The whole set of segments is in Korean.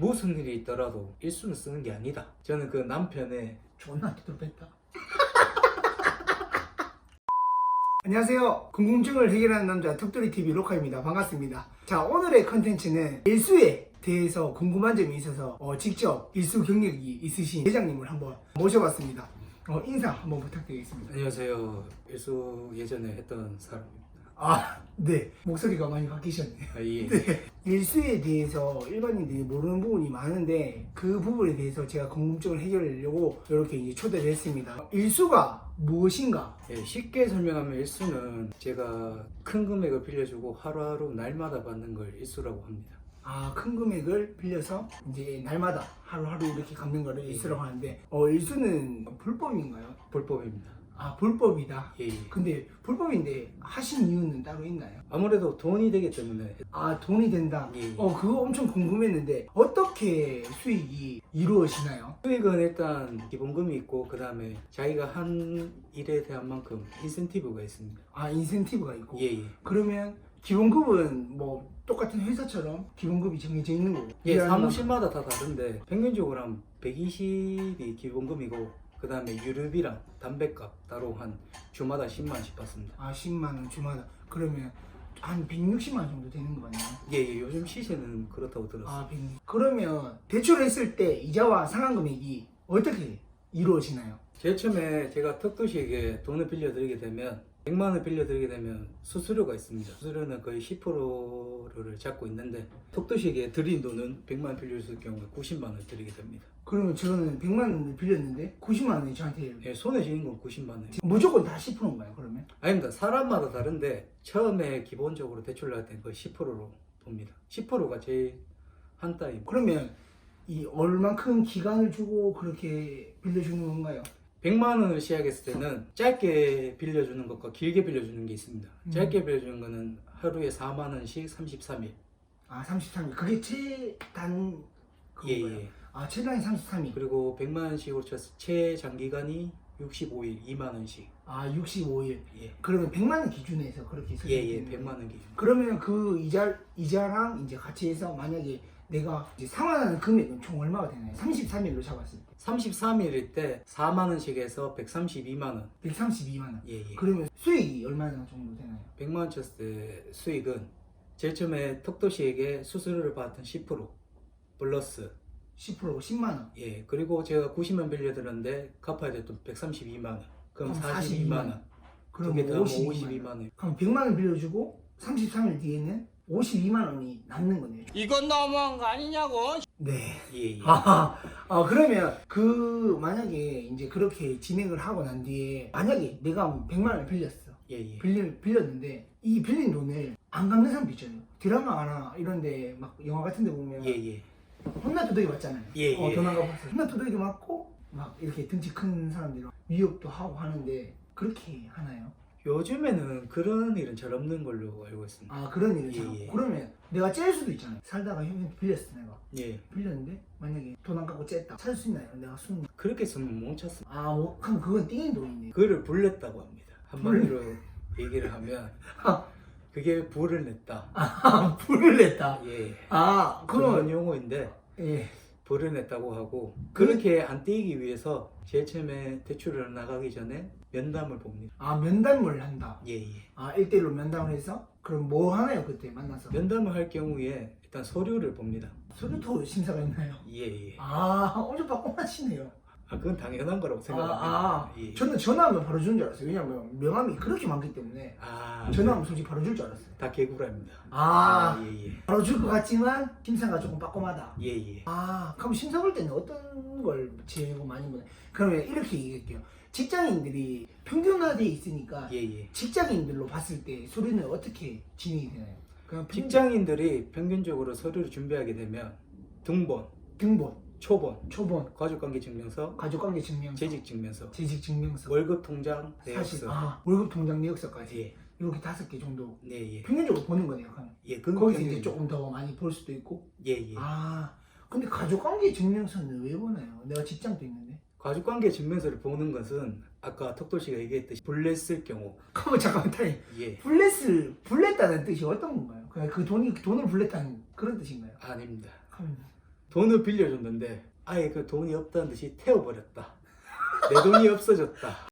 무슨 일이 있더라도 일수는 쓰는 게 아니다. 저는 그 남편의 존나 두들뺐다. 안녕하세요. 궁금증을 해결하는 남자 턱돌이 TV 로카입니다. 반갑습니다. 자 오늘의 컨텐츠는 일수에 대해서 궁금한 점이 있어서 어, 직접 일수 경력이 있으신 회장님을 한번 모셔봤습니다. 어, 인사 한번 부탁드리겠습니다. 안녕하세요. 일수 예전에 했던 사람입니다. 아, 네. 목소리가 많이 바뀌셨네요. 아, 예. 네. 일수에 대해서 일반인들이 모르는 부분이 많은데 그 부분에 대해서 제가 궁금증을 해결하려고 이렇게 이제 초대를 했습니다. 일수가 무엇인가? 예, 쉽게 설명하면 일수는 제가 큰 금액을 빌려주고 하루하루 날마다 받는 걸 일수라고 합니다. 아, 큰 금액을 빌려서 이제 날마다 하루하루 이렇게 갚는 거를 일수라고 하는데 어, 일수는 불법인가요? 불법입니다. 아, 불법이다. 예, 예. 근데 불법인데 하신 이유는 따로 있나요? 아무래도 돈이 되기 때문에 아, 돈이 된다. 예, 예. 어, 그거 엄청 궁금했는데 어떻게 수익이 이루어지나요? 수익은 일단 기본금이 있고 그 다음에 자기가 한 일에 대한 만큼 인센티브가 있습니다. 아, 인센티브가 있고. 예, 예. 그러면 기본급은 뭐 똑같은 회사처럼 기본급이 정해져 있는 거고. 예, 일하는 사무실마다 다 다른데 평균적으로 한 120이 기본금이고 그 다음에 유류비랑 담배값 따로 한 주마다 10만 원씩 받습니다. 아 10만 원 주마다. 그러면 한 160만 원 정도 되는 거 맞나요? 예, 예, 요즘 시세는 그렇다고 들었어요. 아 100. 그러면 대출했을 때 이자와 상환 금액이 어떻게 이루어지나요? 제일 처음에 제가 턱도시에게 돈을 빌려드리게 되면 100만 원을 빌려드리게 되면 수수료가 있습니다. 수수료는 거의 10%를 잡고 있는데 턱도시에게 드린 돈은 100만 원 빌려줄 경우에 90만 원을 드리게 됩니다. 그러면 저는 100만 원을 빌렸는데 90만 원이 저한테 예, 손에 쥐는 건 90만 원. 무조건 다 10%인가요? 그러면? 아닙니다. 사람마다 다른데 처음에 기본적으로 대출 나갈 때 거의 10%로 봅니다. 10%가 제일 한 따입니다. 그러면 이 얼만큼 기간을 주고 그렇게 빌려주는 건가요? 100만 원을 시작했을 때는 짧게 빌려주는 것과 길게 빌려주는 게 있습니다. 음. 짧게 빌려주는 거는 하루에 4만 원씩 33일. 아 33일. 그게 최단 예, 그건가요? 예. 아 최단이 33일. 그리고 100만 원씩으로 때 최장기간이 65일, 2만 원씩. 아 65일. 예. 그러면 100만 원 기준에서 그렇게 예, 예, 설정되는 100만 거예요? 원 기준. 그러면 그 이자 이자랑 이제 같이 해서 만약에 내가 이제 상환하는 금액은 총 얼마가 되나요? 33일로 잡았을 때 33일일 때 4만 원씩 해서 132만 원. 132만 원. 예, 예. 그러면 수익이 얼마나 정도 되나요? 100만 원 쳤을 때 수익은 제일 처음에 턱도시에게 수수료를 받았던 10% 플러스 10% 10만 원. 예 그리고 제가 90만 빌려드렸는데 갚아야 됐던 132만 원 그럼 그럼 42만 42만 원 그럼 두개 더하면 52만 52만 원. 원 그럼 100만 원 빌려주고 33일 뒤에는 52만 원이 남는 거네요. 이건 너무한 거 아니냐고. 네. 예, 예. 아, 아 그러면 그 만약에 이제 그렇게 진행을 하고 난 뒤에 만약에 내가 100만 원을 빌렸어. 예, 예. 빌려, 빌렸는데 이 빌린 돈을 안 갚는 사람도 있잖아요. 드라마나 이런 데 막 영화 같은 데 보면 예, 예. 혼나 두들기 맞잖아요. 예, 어, 예. 돈안 갚았어. 혼나 두들기 맞고 막 이렇게 등치 큰 사람들 위협도 하고 하는데 그렇게 하나요? 요즘에는 그런 일은 잘 없는 걸로 알고 있습니다 아 그런 일을 예, 참. 예. 그러면 내가 째일 수도 있잖아요. 살다가 형한테 빌렸어 내가. 예 빌렸는데 만약에 돈 안 갚고 쨌다. 살수 있나요? 내가 순. 그렇게 쓰면 못 찼습니다 아, 뭐, 그럼 그건 띵인 돈이네. 그를 불냈다고 합니다 한마디로 얘기를 하면 아. 그게 불을 냈다 아, 불을 냈다. 예 아, 그런 용어인데 예. 불을 냈다고 하고 그렇게 안 떼이기 위해서 제일 처음에 대출을 나가기 전에 면담을 봅니다. 아, 면담을 한다. 예예. 아, 1대1로 면담을 해서? 그럼 뭐 하나요, 그때 만나서? 면담을 할 경우에 일단 서류를 봅니다. 서류도 심사가 있나요? 예예. 아, 엄청 빠꼼하시네요. 아 그건 당연한 거라고 아, 생각합니다. 아, 예. 저는 전화하면 바로 주는 줄 알았어요. 왜냐면 명함이 그렇게 많기 때문에 아 전화하면 솔직히 바로 줄 줄 알았어요. 다 개구라입니다. 아, 예예. 바로 줄 것 같지만 심사가 조금 빠꼼하다. 예예. 아, 그럼 심사 볼 때는 어떤 걸 제일 많이 보나요? 그러면 이렇게 얘기할게요. 직장인들이 평균화돼 있으니까 예예. 직장인들로 봤을 때 서류는 어떻게 진행이 되나요? 그냥 평- 직장인들이 평균적으로 서류를 준비하게 되면 등본, 등본, 초본, 초본, 가족관계 증명서, 가족관계 증명서, 재직 증명서, 재직 증명서, 월급 통장 사실 내역서. 아, 월급 통장 내역서까지 예. 이렇게 다섯 개 정도 네 예. 평균적으로 보는 거네요. 그럼. 예. 그건 거기서 평균- 이제 조금 더 많이 볼 수도 있고. 예 예. 아, 근데 가족관계 증명서는 왜 보나요? 내가 직장도 있는데. 가족관계 증명서를 보는 것은 아까 턱돌 씨가 얘기했듯이 불냈을 경우 잠깐만 잠깐만 타임. 예 불렛을 불냈다는 뜻이 어떤 건가요? 그냥 그 돈이 그 돈을 불냈다는 그런 뜻인가요? 아닙니다. 그럼 돈을 빌려줬는데 아예 그 돈이 없다는 듯이 태워버렸다. 내 돈이 없어졌다.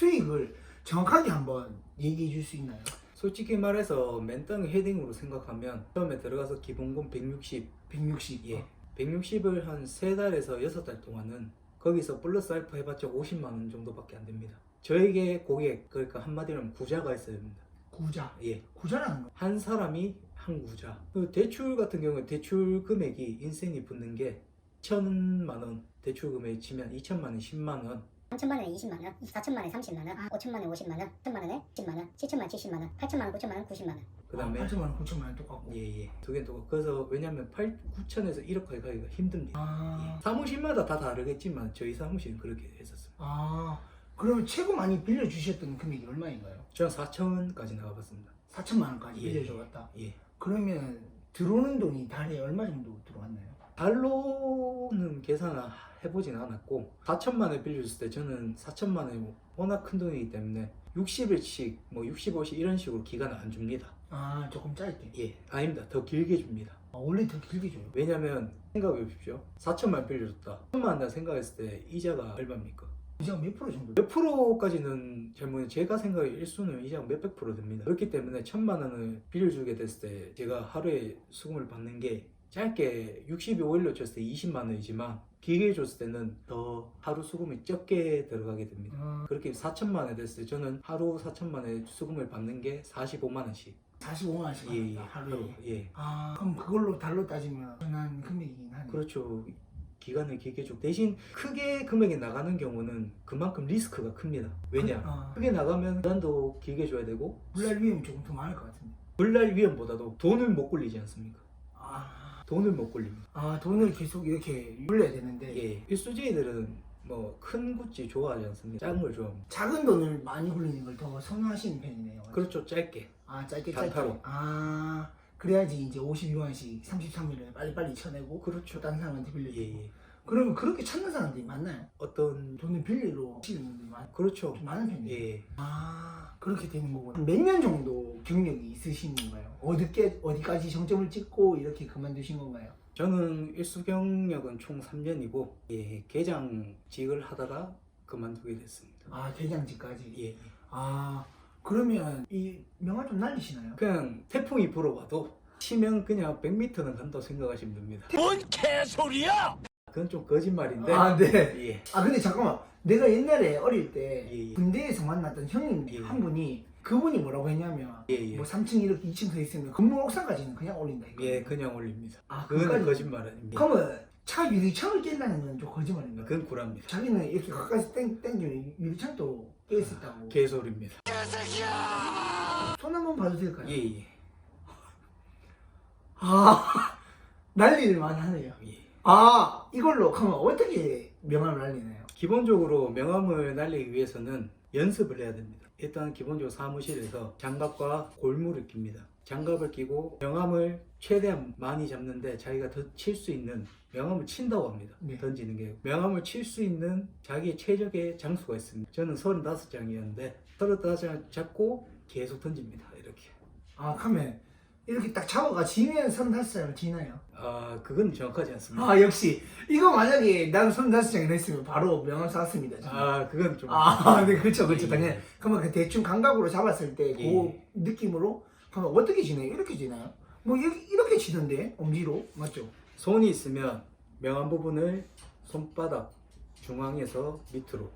수익을 정확하게 한번 얘기해 줄 수 있나요? 솔직히 말해서 맨땅 헤딩으로 생각하면 처음에 들어가서 기본금 160, 160. 예, 160을 한세 달에서 여섯 달 동안은 거기서 플러스 알파 해봤자 50만 원 정도밖에 안 됩니다. 저에게 고객 그러니까 한마디로 하면 구자가 있어야 됩니다. 구자. 예, 구자라는 거. 한 사람이 한 구자. 그 대출 같은 경우에 대출 금액이 인센이 붙는 게 1천만 원 대출 금액이 치면 2천만 원, 10만 원. 3천만 원에 20만 원, 4천만 원에 30만 원, 5천만 원에 50만 원, 1천만 원에 10만 원, 7천만 원 70만 원, 8천만 원, 9천만 원, 90만 원. 그다음에 8천만 원, 9천만 원 똑같고. 예, 예. 두개또 그래서 왜냐면 8, 9천에서 1억까지 가기가 힘듭니다. 아, 예. 사무실마다 다 다르겠지만 저희 사무실은 그렇게 했었어요. 아, 그러면 최고 많이 빌려 주셨던 금액이 얼마인가요? 저는 4천까지 나가봤습니다. 4천만 원까지 예. 빌려줘봤다. 예. 그러면 들어오는 돈이 달에 얼마 정도 들어왔나요? 달로는 계산을 해보진 않았고 4천만 원 빌려줬을 때 저는 4천만 원이 워낙 큰 돈이기 때문에 60일씩 뭐 65일 이런 식으로 기간을 안 줍니다. 아, 조금 짧게. 예, 아닙니다. 더 길게 줍니다. 아, 원래 더 길게 줘요. 왜냐면 생각해 보십시오. 4천만 원 빌려줬다. 1천만 원 생각했을 때 이자가 얼마입니까? 이자가 몇 프로 정도? 몇 프로까지는 잘 모르겠는데 제가 생각에 일수는 이자가 몇백 프로 됩니다. 그렇기 때문에 천만 원을 빌려주게 됐을 때 제가 하루에 수금을 받는 게 짧게 65일로 쳤을 때 20만 원이지만 길게 줬을 때는 더 하루 수금이 적게 들어가게 됩니다. 아, 그렇게 4천만 원 됐을 때 저는 하루 4천만 원의 수금을 받는 게 45만 원씩. 45만 원씩 예, 예. 하루에. 예. 아, 그럼 그걸로 달로 따지면 흔한 금액이긴 하네. 그렇죠. 기간을 길게 줘. 대신 크게 금액이 나가는 경우는 그만큼 리스크가 큽니다. 왜냐? 아, 크게 나가면 기간도 길게 줘야 되고 물날 위험이 조금 더 많을 것 같은데. 불날 위험보다도 돈을 못 굴리지 않습니까? 아, 돈을 못 굴립니다. 아 돈을 계속 이렇게 물려야 되는데 예. 일수지들은 뭐큰 구찌 좋아하지 않습니까? 작은 걸 좋아합니다. 작은 돈을 많이 굴리는 걸 더 선호하시는 편이네요. 그렇죠. 짧게. 아 짧게 짧게. 단타로. 아 그래야지 이제 52만원씩 33일에 빨리빨리 쳐내고 그렇죠. 다른 사람한테 빌려주고. 예, 예. 그러면 그렇게 찾는 사람들이 많나요? 어떤 돈을 빌리러 치는 분들이 많, 그렇죠. 좀 많은 편이에요. 예. 아 그렇게 되는 거구나. 몇 년 정도 경력이 있으신 건가요? 어디께 어디까지 정점을 찍고 이렇게 그만두신 건가요? 저는 일수 경력은 총 3년이고 예, 계장직을 하다가 그만두게 됐습니다. 아 대장직까지. 예. 예. 아 그러면 이 명함 좀 날리시나요? 그냥 태풍이 불어봐도 치면 그냥 100m는 간다고 생각하시면 됩니다. 뭔 개소리야! 그건 좀 거짓말인데. 아 네. 예. 아 근데 잠깐만 내가 옛날에 어릴 때 예, 예. 군대에서 만났던 형님 예, 예. 한 분이 그분이 뭐라고 했냐면 예, 예. 뭐 3층 이렇게 2층 서 있으면 건물 옥상까지는 그냥 올린다 이거. 예, 그냥 올립니다. 아 그건. 거짓말 아닙니다. 그러면 차 유리창을 깬다는 건 좀 거짓말인가? 그건 구랍니다. 자기는 이렇게 가까이서 땡 땡기면 유리창도 있다고. 개소리입니다. 손 한번 봐도 될까요? 예, 예. 아 난리를 많이 하네요. 예. 아 이걸로 그러면 어떻게 명함을 날리나요? 기본적으로 명함을 날리기 위해서는 연습을 해야 됩니다. 일단 기본적으로 사무실에서 장갑과 골무를 낍니다. 장갑을 끼고 명함을 최대한 많이 잡는데 자기가 더 칠 수 있는 명함을 친다고 합니다. 네. 던지는 게 명함을 칠 수 있는 자기의 최적의 장수가 있습니다. 저는 35장이었는데 35장 잡고 계속 던집니다. 이렇게. 아 그러면 이렇게 딱 잡아가 지면 35장을 지나요? 아 그건 정확하지 않습니다. 아 역시 이거 만약에 난 35장이나 했으면 바로 명함 쐈습니다 지금. 아 그건 좀 아, 네, 그렇죠, 그렇죠. 예. 당연히. 그러면 그 대충 감각으로 잡았을 때 그 예. 느낌으로 그러면 어떻게 지나요? 이렇게 지나요? 뭐 이렇게, 이렇게 지던데 엄지로 맞죠? 손이 있으면 명암 부분을 손바닥 중앙에서 밑으로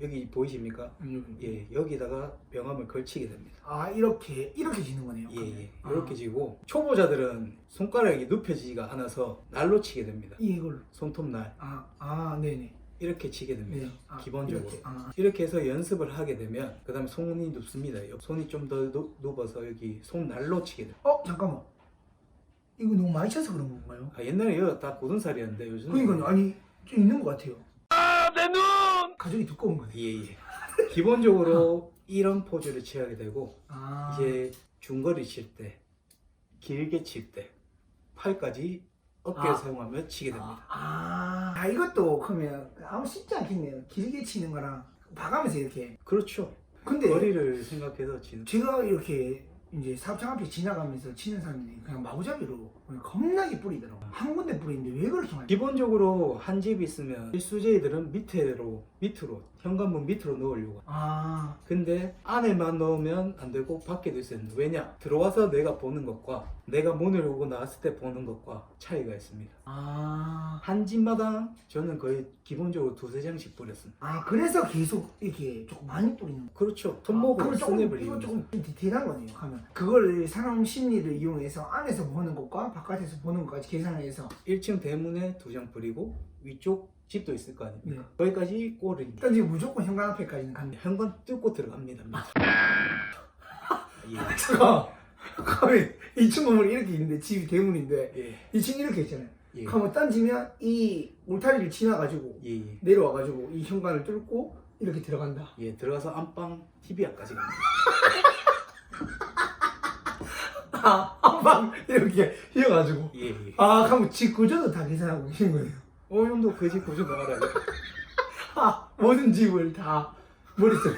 여기 보이십니까? 예, 여기다가 명암을 걸치게 됩니다. 아 이렇게 이렇게 지는 거네요. 예, 그러면. 예. 아, 이렇게 지고 초보자들은 손가락이 눕혀지지가 않아서 날로 치게 됩니다. 이걸 손톱 날 아, 아, 네네. 이렇게 치게 됩니다. 네. 아, 기본적으로. 이렇게, 아, 이렇게 해서 연습을 하게 되면 그다음 손이 눕습니다. 손이 좀 더 눕어서 여기 손 날로 치게 됩니다. 어 잠깐만. 이거 너무 많이 쳐서 그런 건가요? 아, 옛날에 이거 다 고든 살이었는데 요즘 그러니까요. 아니 좀 있는 것 같아요. 아, 내 눈! 가죽이 두꺼운 거네. 예, 예. 기본적으로 이런 포즈를 취하게 되고 아, 이제 중거리 칠 때, 길게 칠 때, 팔까지 어깨를 아. 사용하며 치게 됩니다. 아, 아, 이것도 그러면 아무 쉽지 않겠네요. 길게 치는 거랑 봐가면서 이렇게. 그렇죠. 근데 거리를 생각해서 치는. 제가 이렇게 이제 사업장 앞에 지나가면서 치는 사람들이 그냥 마구잡이로 겁나게 뿌리더라고. 한 군데 뿌리는데 왜 그렇게 많이? 기본적으로 한 집 있으면 일수제이들은 밑으로 밑으로 현관문 밑으로 넣으려고. 아, 근데 안에만 넣으면 안 되고 밖에도 있어야 된다. 왜냐? 들어와서 내가 보는 것과 내가 문을 열고 나왔을 때 보는 것과 차이가 있습니다. 아, 한 집마다 저는 거의 기본적으로 두세 장씩 뿌렸습니다. 아 그래서 계속 이렇게 조금 많이 뿌리는 거. 그렇죠. 손목으로 그럼 조금 이거. 조금 디테일한 거네요. 하면 그걸 사람 심리를 이용해서 안에서 보는 것과 바깥에서 보는 것까지 계산을 해서 1층 대문에 두 장 뿌리고 위쪽 집도 있을 거 아닙니까? 네. 거기까지 꼬르기. 일단 지금 무조건 현관 앞에까지는 갑니다. 현관 뚫고 들어갑니다. 예. 잠깐, 가면 2층 건물이 이렇게 있는데 집이 대문인데 예. 2층 이렇게 있잖아요. 예. 가면 딴지면 이 울타리를 지나가지고 예. 예. 내려와가지고 이 현관을 뚫고 이렇게 들어간다. 예. 들어가서 안방 TV 앞까지 갑니다. 아, 한방 이렇게 휘어가지고. 예. 예. 아, 그럼 집 구조도 다 계산하고 계신 거예요. 어느 정도 그 집 구조 나가라요. 아, 모든 집을 다 머릿속에.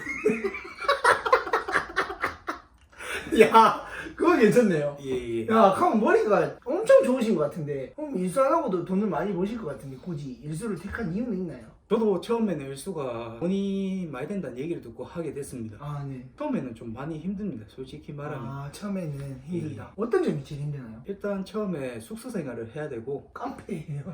야, 그거 괜찮네요. 예. 예. 야, 그럼 머리가 엄청 좋으신 것 같은데, 그럼 일수 안 하고도 돈을 많이 버실 것 같은데, 굳이 일수를 택한 이유는 있나요? 저도 처음에는 일수가 돈이 많이 된다는 얘기를 듣고 하게 됐습니다. 아, 네. 처음에는 좀 많이 힘듭니다. 솔직히 말하면. 아, 처음에는 힘들다. 예. 어떤 점이 제일 힘드나요? 일단 처음에 숙소 생활을 해야 되고 깡패예요.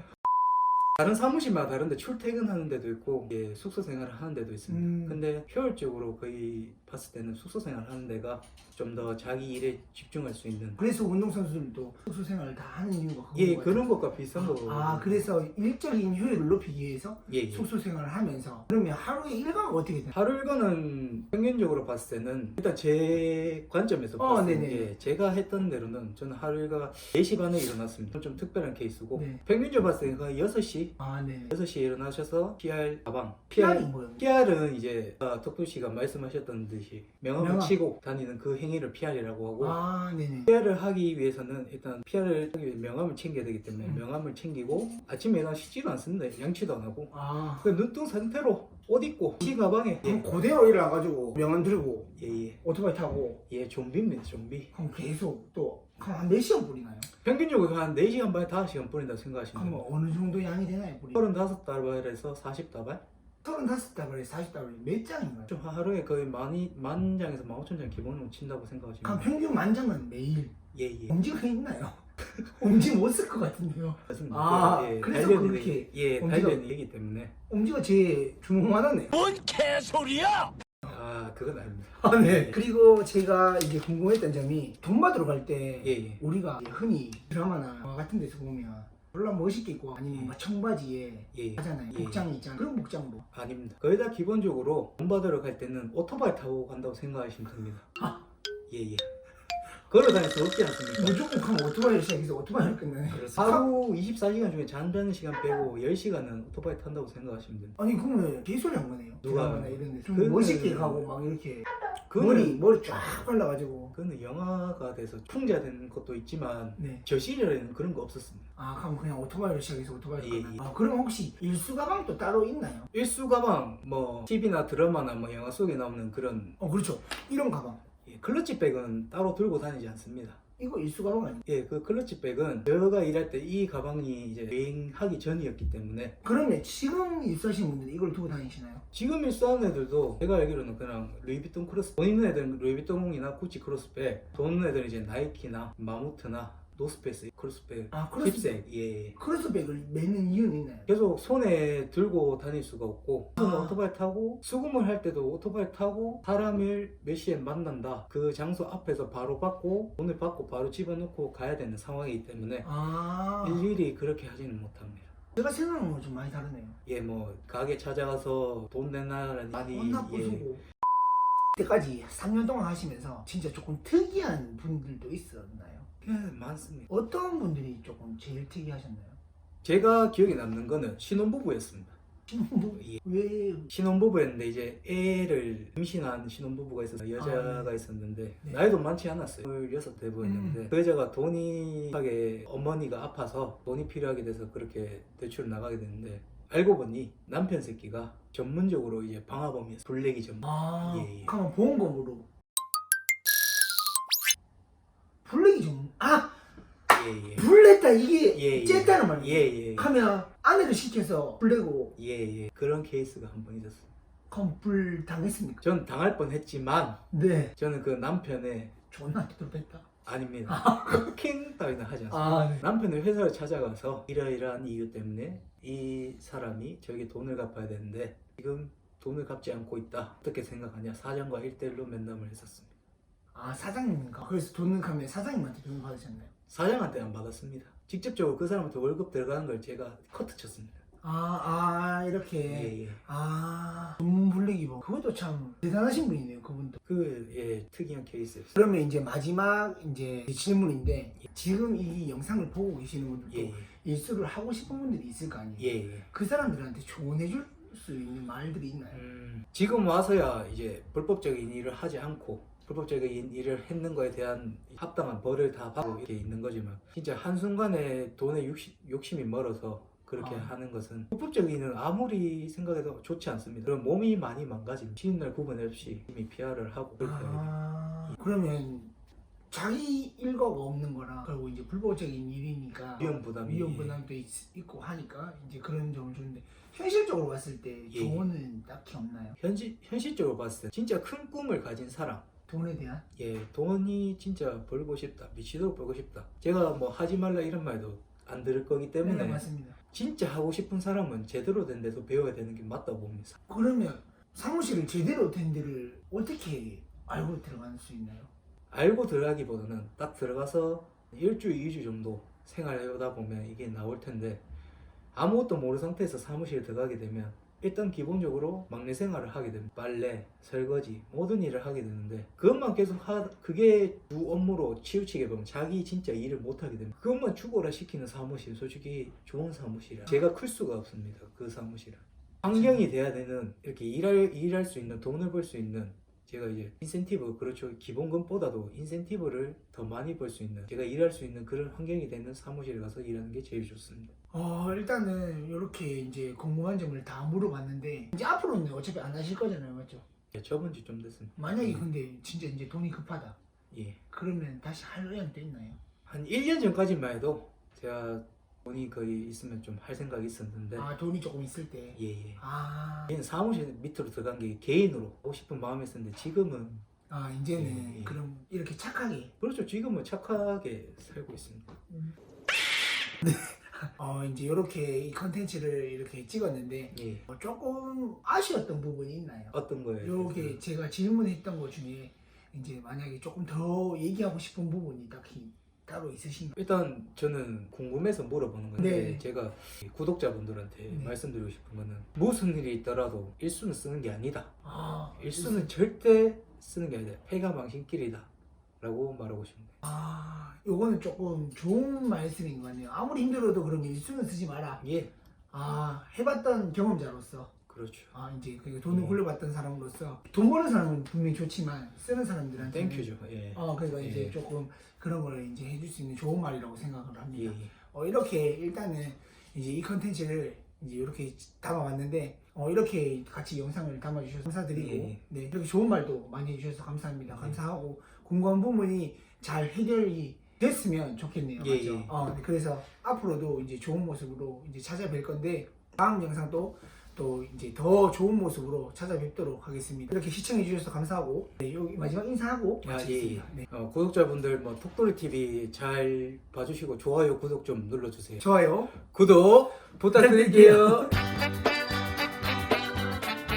다른 사무실마다 다른데 출퇴근하는 데도 있고 예, 숙소 생활을 하는 데도 있습니다. 음. 근데 효율적으로 거의 봤을 때는 숙소 생활 하는 데가 좀 더 자기 일에 집중할 수 있는 그래서 운동선수들도 숙소 생활을 다 하는 이유가 예 그거 그런 것과 비슷한 거. 아, 그래서 일적인 효율을 높이기 위해서 예, 예. 숙소 생활을 하면서 그러면 하루에 일과가 어떻게 되나요? 하루 일과는 평균적으로 봤을 때는 일단 제 관점에서 어, 봤을 때 네네. 예, 제가 했던 대로는 저는 하루 일과 4시 반에 일어났습니다. 좀 특별한 케이스고 네. 평균적으로 봤을 때는 6시 아, 네. 6시에 일어나셔서 PR 가방 PR이 뭐예요? PR은 이제 아, 덕도 씨가 말씀하셨던 듯이 명함을 명함. 치고 다니는 그 행위를 PR이라고 하고 아, 네네. PR을 하기 위해서는 일단 PR을 하기 위해 명함을 챙겨야 되기 때문에 음. 명함을 챙기고 아침에 일어나 씻지도 않습니다. 양치도 안 하고 아, 그 눈뜬 상태로 옷 입고 키 가방에 그럼 예, 그대로 일어나가지고 명함 들고 예, 예, 오토바이 타고 예, 좀비입니다, 좀비. 그럼 계속 또한몇 시간 뿌리나요? 평균적으로 한 4시간 반에 5시간 뿌린다고 생각하시면 그럼 됩니다. 어느 정도 양이 되나요? 뿌리? 35달발에서 40달발? 35달에 40달에 몇 장인가요? 좀 하루에 거의 많이, 만 장에서 만 오천 장 기본으로 친다고 생각하시면 그럼. 평균 만 장은 매일 예, 예. 엄지가 있나요? 엄지 못 쓸 것 같은데요. 맞습니다. 아, 예, 그래서 단련이 그렇게 예, 엄지가- 단련이기 때문에 엄지가 제 주먹만 하네요. 뭔 개소리야! 아 그건 아닙니다. 아, 네. 그리고 제가 이제 궁금했던 점이 돈 받으러 갈때 예, 예. 우리가 흔히 드라마나 영화 같은 데서 보면 물론 멋있게 입고 아니면 예. 뭐 청바지에 예, 하잖아요. 예. 복장이 있잖아요. 그런 복장으로. 아닙니다. 거의 다 기본적으로 돈 받으러 갈 때는 오토바이 타고 간다고 생각하시면 됩니다. 아. 예, 예. 걸어 다닐 수 없지 않습니까? 무조건 가면 오토바이를 시작해서 오토바이를 끝내네. 그래서 하루 24시간 중에 잠자는 시간 빼고 10시간은 오토바이 탄다고 생각하시면 됩니다. 아니 그러면 개소리 한 거네요. 누가? 드라마나 이런 데좀 그거는- 멋있게 가고 막 이렇게 그거는, 머리 머리 쫙 발라가지고 그거는 영화가 돼서 풍자된 것도 있지만 네. 저 시절에는 그런 거 없었습니다. 아 그럼 그냥 오토바이를 시작해서 오토바이를 예, 끝나. 예. 아 그럼 혹시 일수 가방도 따로 있나요? 일수 가방, 뭐 TV나 드라마나 뭐 영화 속에 나오는 그런 어 그렇죠. 이런 가방. 예, 클러치 백은 따로 들고 다니지 않습니다. 이거 일수 가방 아니에요? 예, 그 클러치 백은 제가 일할 때 이 가방이 이제 유행하기 전이었기 때문에 그러면 지금 일수하시는 분들이 이걸 두고 다니시나요? 지금 일수하는 애들도 제가 알기로는 그냥 루이비통 크로스 돈 있는 애들은 루이비통이나 구찌 크로스백 돈 있는 애들은 이제 나이키나 마무트나 노스페이스 크로스백 아 크로스 힙색 예, 예. 크로스백을 매는 이유는 있나요? 계속 손에 들고 다닐 수가 없고 아. 오토바이 타고 수금을 할 때도 오토바이 타고 사람을 몇 시에 만난다 그 장소 앞에서 바로 받고 돈을 받고 바로 집어넣고 가야 되는 상황이기 때문에 아 일일이 그렇게 하지는 못합니다 제가 생각하는 거랑 좀 많이 다르네요. 예 뭐 가게 찾아가서 돈 내놔라니 많이 혼나 예. 부수고 그때까지 3년 동안 하시면서 진짜 조금 특이한 분들도 있었나요? 예, 많습니다 어떤 분들이 조금 제일 특이하셨나요? 제가 기억에 남는 거는 신혼부부였습니다 신혼부부 예. 왜 신혼부부였는데 이제 애를 임신한 신혼부부가 있어서 여자가 아, 네. 있었는데 네. 음. 나이도 많지 않았어요 26대 보였는데 그 여자가 돈이 하게 어머니가 아파서 돈이 필요하게 돼서 그렇게 대출을 나가게 됐는데 알고 보니 남편 새끼가 전문적으로 이제 방화범이었어요 불내기 전문 아, 예, 예. 그러면 보험금으로 블랙이 좀, 아, 예예 블랙 그러니까 이게 예, 예. 쨌다는 말이에요. 예, 예. 하면 아내를 시켜서 불내고 예, 예. 그런 케이스가 한 번 있었어요. 그럼 불 당했습니까? 전 당할 뻔 했지만 네. 저는 그 남편의 존나 두들뺐다. 아닙니다. 킹 따위는 하지 않습니다. 아, 네. 남편의 회사를 찾아가서 이러이러한 이유 때문에 이 사람이 저에게 돈을 갚아야 되는데 지금 돈을 갚지 않고 있다. 어떻게 생각하냐? 사장과 1대1로 면담을 했었습니다. 아, 사장님인가? 그래서 돈을 가면 사장님한테 돈을 받으셨나요? 사장한테 안 받았습니다. 직접적으로 그 사람한테 월급 들어가는 걸 제가 커트 쳤습니다. 아, 아, 이렇게. 예, 예. 아, 전문 불리기 뭐. 그것도 참 대단하신 분이네요, 그분도. 그, 예, 특이한 케이스였어요. 그러면 이제 마지막 이제 질문인데 지금 이 영상을 보고 계시는 분들도 예, 예. 일수를 하고 싶은 분들이 있을 거 아니에요? 예, 예. 그 사람들한테 조언해줄 수 있는 말들이 있나요? 음, 지금 와서야 이제 불법적인 일을 하지 않고 불법적인 일을 했는 거에 대한 합당한 벌을 다 받고 이렇게 있는 거지만 진짜 한순간에 돈에 욕심, 욕심이 멀어서 그렇게 아. 하는 것은 불법적인 일은 아무리 생각해도 좋지 않습니다. 그럼 몸이 많이 망가집니다. 쉬는 날 구분 없이 이미 피하를 하고 그렇게. 아, 그러면 자기 일과가 없는 거랑 그리고 이제 불법적인 일이니까 위험 부담이 위험 부담도 있, 고 하니까 이제 그런 점을 주는데 현실적으로 봤을 때 예. 조언은 딱히 없나요? 현실, 현실적으로 봤을 때 진짜 큰 꿈을 가진 사람 돈에 대한? 예, 돈이 진짜 벌고 싶다. 미치도록 벌고 싶다. 제가 뭐 하지 말라 이런 말도 안 들을 거기 때문에 네, 맞습니다. 진짜 하고 싶은 사람은 제대로 된 데서 배워야 되는 게 맞다고 봅니다. 그러면 사무실을 제대로 된 데를 어떻게 알고 들어갈 수 있나요? 알고 들어가기보다는 딱 들어가서 일주, 이주 정도 생활해오다 보면 이게 나올 텐데 아무것도 모르는 상태에서 사무실에 들어가게 되면 일단 기본적으로 막내 생활을 하게 됩니다. 빨래, 설거지, 모든 일을 하게 되는데 그것만 계속 하, 그게 주 업무로 치우치게 보면 자기 진짜 일을 못 하게 됩니다. 그것만 죽어라 시키는 사무실, 솔직히 좋은 사무실이야. 제가 클 수가 없습니다. 그 사무실은. 환경이 돼야 되는 이렇게 일할 일할 수 있는 돈을 벌 수 있는 제가 이제 인센티브 그렇죠 기본금보다도 인센티브를 더 많이 벌 수 있는 제가 일할 수 있는 그런 환경이 되는 사무실에 가서 일하는 게 제일 좋습니다. 어 일단은 이렇게 이제 궁금한 점을 다 물어봤는데 이제 앞으로는 어차피 안 하실 거잖아요, 맞죠? 예, 저번 주좀 됐습니다. 만약에 근데 진짜 이제 돈이 급하다. 예. 그러면 다시 할 의향도 있나요? 한 1년 전까지만 해도 제가 돈이 거의 있으면 좀 할 생각이 있었는데 아 돈이 조금 있을 때. 네. 예, 예. 아, 개인 사무실 밑으로 들어간 게 개인으로 하고 싶은 마음이 있었는데 지금은 아 이제는 예, 예. 그럼 이렇게 착하게 그렇죠 지금은 착하게 살고 있습니다. 어 이제 이렇게 이 컨텐츠를 이렇게 찍었는데 예. 어, 조금 아쉬웠던 부분이 있나요? 어떤 거예요? 요게 제가 질문했던 것 중에 이제 만약에 조금 더 얘기하고 싶은 부분이 딱히 따로 있으신가요? 일단 저는 궁금해서 물어보는 건데 네. 제가 구독자분들한테 네. 말씀드리고 싶은 거는 무슨 일이 있더라도 일수는 쓰는 게 아니다. 아 일수는 절대 쓰는 게 아니다. 패가망신길이다. 라고 말하고 싶네요. 아 요거는 조금 좋은 말씀인 것 같네요. 아무리 힘들어도 그럼 일수는 쓰지 마라. 예, 아 해봤던 경험자로서 그렇죠. 아 이제 그 돈을 예. 굴려봤던 사람으로서 돈 버는 사람은 분명히 좋지만 쓰는 사람들한테 땡큐죠. 예. 어 그러니까 이제 예. 조금 그런 걸 이제 해줄 수 있는 좋은 말이라고 생각을 예, 합니다. 예. 어 이렇게 일단은 이제 이 컨텐츠를 이제 이렇게 담아봤는데 어 이렇게 같이 영상을 담아주셔서 감사드리고 예. 네 이렇게 좋은 말도 많이 해주셔서 감사합니다. 예. 감사하고 궁금한 부분이 잘 해결이 됐으면 좋겠네요. 예, 맞죠? 예. 어, 네, 그래서 앞으로도 이제 좋은 모습으로 이제 찾아뵐 건데 다음 영상도 또 이제 더 좋은 모습으로 찾아뵙도록 하겠습니다. 이렇게 시청해 주셔서 감사하고 네, 여기 마지막 인사하고 아, 예, 예. 마치겠습니다. 네. 어, 구독자분들 뭐 톡돌이 TV 잘 봐주시고 좋아요, 구독 좀 눌러주세요. 좋아요. 구독 부탁드릴게요.